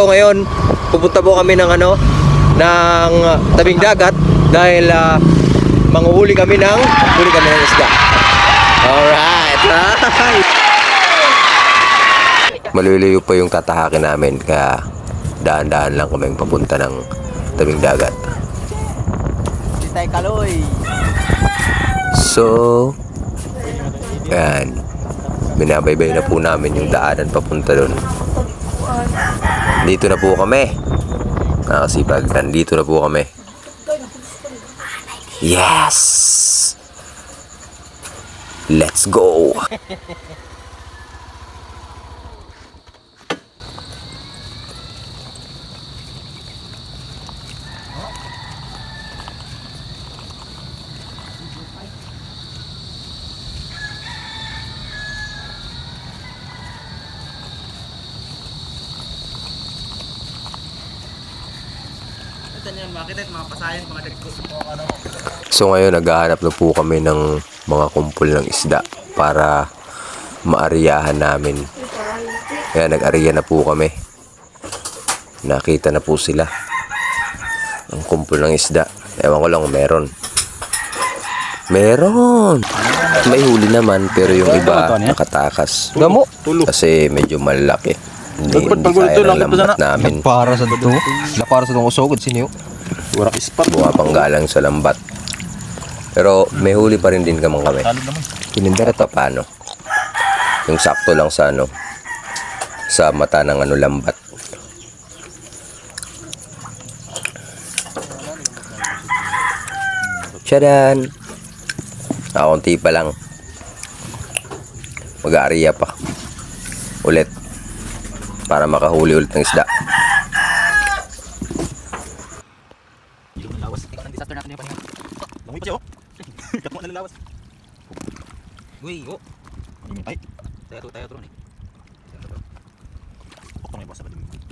So ngayon, pupunta po kami ng ano, ng tabing dagat dahil ah, manguhuli kami ng huli kami ng isda. Alright. Maliliyo pa yung tatahakin namin kaya daan-daan lang kami papunta ng tabing dagat. Tay Kaloy. So, yan. Binabaybay na po namin yung daanan papunta doon. Dito na po kami. Nakasipag, nandito na po kami. Yes! Let's go! So ngayon naghahanap na po kami ng mga kumpul ng isda para maariyahan namin. Kaya nag-ariya na po kami. Nakita na po sila. Ang kumpul ng isda. Ewan ko lang kung meron. Meron! May huli naman pero yung iba nakatakas. Gamo! Kasi medyo malaki. Hindi, hindi kaya ng lambat namin. Para sa duto. Na para sa duto usogod sinyo. Warak ispat. Bumapanggalang sa lambat. Pero may huli pa rin din kamang kami. Kinindara to paano? Yung sakto lang sa ano sa mata ng ano lambat. Tchadan! Konti pa lang. Mag-aariya pa. Ulit para makahuli ulit ng isda. Yung lawas. Ang disaster natin yung paningan. Langoy pa siya oh. Kamuha na ng lawas. Uy, oh. Ay. Oh. Tayo, tayo, tayo, eh. tayo. Pokto may boss sa palimit.